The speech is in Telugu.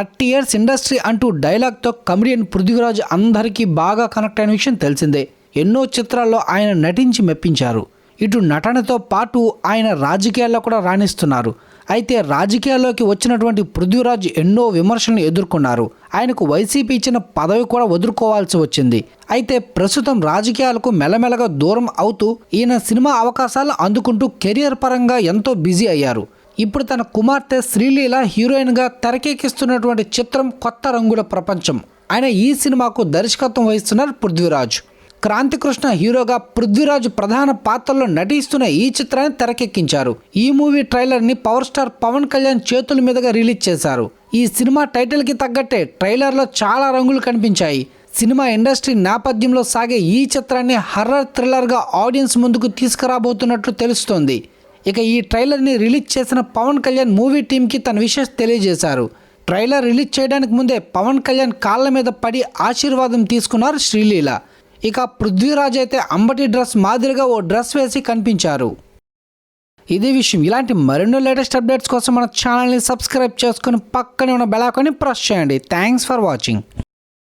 థర్టీ ఇయర్స్ ఇండస్ట్రీ అంటూ డైలాగ్తో కమెడియన్ పృథ్వీరాజ్ అందరికీ బాగా కనెక్ట్ అయిన విషయం తెలిసిందే. ఎన్నో చిత్రాల్లో ఆయన నటించి మెప్పించారు. ఇటు నటనతో పాటు ఆయన రాజకీయాల్లో కూడా రాణిస్తున్నారు. అయితే రాజకీయాల్లోకి వచ్చినటువంటి పృథ్వీరాజ్ ఎన్నో విమర్శలను ఎదుర్కొన్నారు. ఆయనకు వైసీపీ ఇచ్చిన పదవి కూడా వదులుకోవాల్సి వచ్చింది. అయితే ప్రస్తుతం రాజకీయాలకు మెల్లమెల్లగా దూరం అవుతూ ఈయన సినిమా అవకాశాలు అందుకుంటూ కెరియర్ పరంగా ఎంతో బిజీ అయ్యారు. ఇప్పుడు తన కుమార్తె శ్రీలీల హీరోయిన్గా తెరకెక్కిస్తున్నటువంటి చిత్రం కొత్త రంగుల ప్రపంచం. ఆయన ఈ సినిమాకు దర్శకత్వం వహిస్తున్నారు పృథ్వీరాజ్. క్రాంతికృష్ణ హీరోగా పృథ్వీరాజ్ ప్రధాన పాత్రలో నటిస్తున్న ఈ చిత్రాన్ని తెరకెక్కించారు. ఈ మూవీ ట్రైలర్ని పవర్ స్టార్ పవన్ కళ్యాణ్ చేతుల మీదుగా రిలీజ్ చేశారు. ఈ సినిమా టైటిల్కి తగ్గట్టే ట్రైలర్లో చాలా రంగులు కనిపించాయి. సినిమా ఇండస్ట్రీ నేపథ్యంలో సాగే ఈ చిత్రాన్ని హర్రర్ థ్రిల్లర్గా ఆడియన్స్ ముందుకు తీసుకురాబోతున్నట్లు తెలుస్తోంది. ఇక ఈ ట్రైలర్ని రిలీజ్ చేసిన పవన్ కళ్యాణ్ మూవీ టీంకి తన విషయం తెలియజేశారు. ట్రైలర్ రిలీజ్ చేయడానికి ముందే పవన్ కళ్యాణ్ కాళ్ళ మీద పడి ఆశీర్వాదం తీసుకున్నారు శ్రీలీల. ఇక పృథ్వీరాజ్ అయితే అంబటి డ్రెస్ మాదిరిగా ఓ డ్రెస్ వేసి కనిపించారు. ఇదే విషయం. ఇలాంటి మరెన్నో లేటెస్ట్ అప్డేట్స్ కోసం మన ఛానల్ని సబ్స్క్రైబ్ చేసుకుని పక్కనే ఉన్న బెలాకొని ప్రెస్ చేయండి. Thanks for watching.